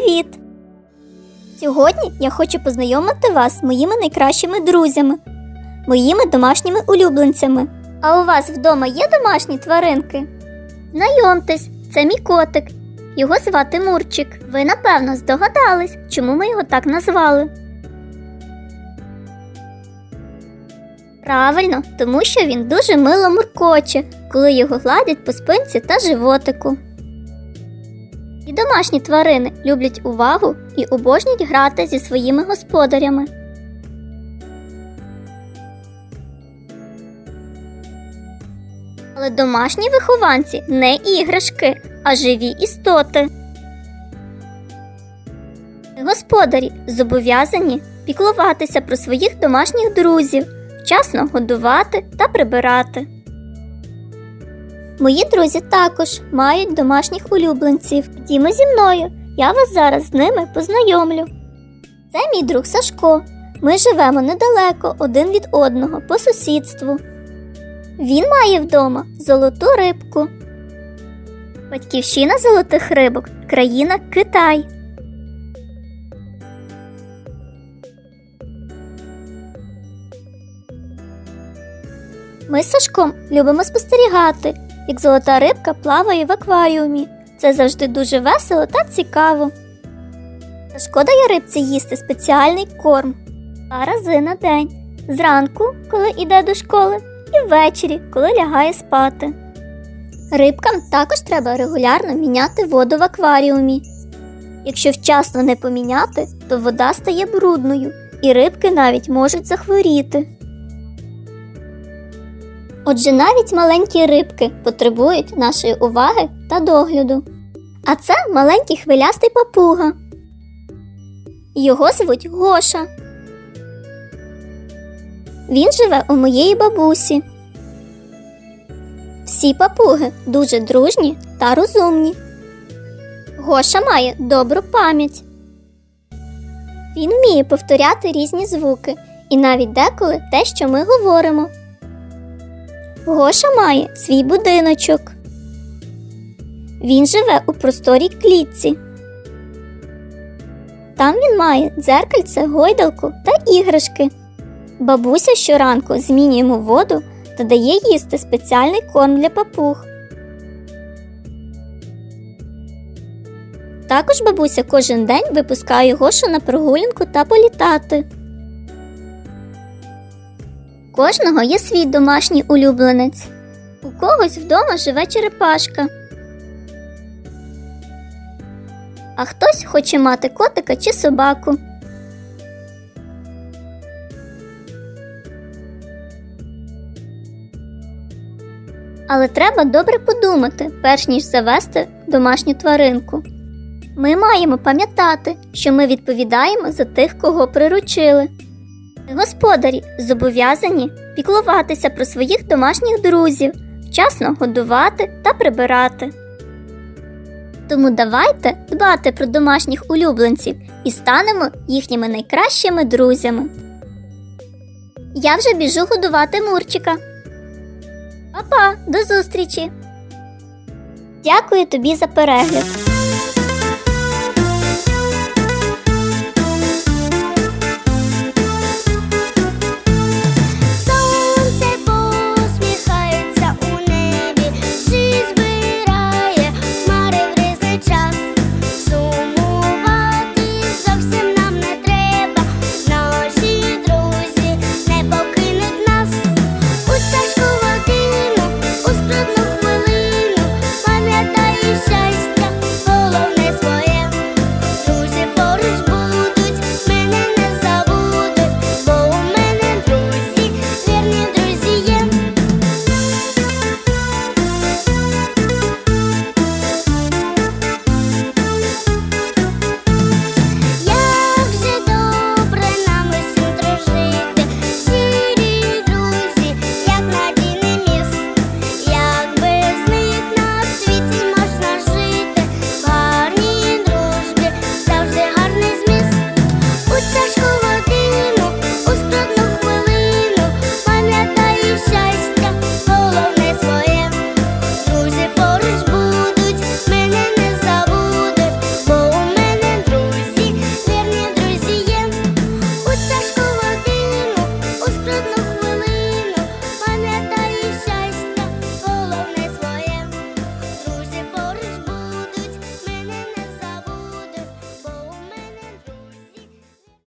привіт! Сьогодні я хочу познайомити вас з моїми найкращими друзями, моїми домашніми улюбленцями. А у вас вдома є домашні тваринки? Знайомтесь, це мій котик. Його звати Мурчик. Ви, напевно, здогадались, чому ми його так назвали. Правильно, тому що він дуже мило муркоче, коли його гладять по спинці та животику. І домашні тварини люблять увагу і обожнюють грати зі своїми господарями. Але домашні вихованці не іграшки, а живі істоти. Господарі зобов'язані піклуватися про своїх домашніх друзів, вчасно годувати та прибирати. Мої друзі також мають домашніх улюбленців. Ходімо зі мною, я вас зараз з ними познайомлю. Це мій друг Сашко. Ми живемо недалеко один від одного по сусідству. Він має вдома золоту рибку. Батьківщина золотих рибок країна Китай. Ми з Сашком любимо спостерігати, як золота рибка плаває в акваріумі. Це завжди дуже весело та цікаво. Сашко дає рибці їсти спеціальний корм два рази на день. Зранку, коли йде до школи, і ввечері, коли лягає спати. Рибкам також треба регулярно міняти воду в акваріумі. Якщо вчасно не поміняти, то вода стає брудною, і рибки навіть можуть захворіти. Отже, навіть маленькі рибки потребують нашої уваги та догляду. А це маленький хвилястий папуга. Його звуть Гоша. Він живе у моєї бабусі. Всі папуги дуже дружні та розумні. Гоша має добру пам'ять. Він вміє повторяти різні звуки і навіть деколи те, що ми говоримо. Гоша має свій будиночок. Він живе у просторій клітці. Там він має дзеркальце, гойдалку та іграшки. Бабуся щоранку змінює йому воду та дає їсти спеціальний корм для папуг. Також бабуся кожен день випускає Гошу на прогулянку та політати. Кожного є свій домашній улюбленець. У когось вдома живе черепашка. А хтось хоче мати котика чи собаку. Але треба добре подумати, перш ніж завести домашню тваринку. Ми маємо пам'ятати, що ми відповідаємо за тих, кого приручили. Господарі зобов'язані піклуватися про своїх домашніх друзів, вчасно годувати та прибирати. Тому давайте дбати про домашніх улюбленців і станемо їхніми найкращими друзями. Я вже біжу годувати Мурчика. Па-па, до зустрічі! Дякую тобі за перегляд!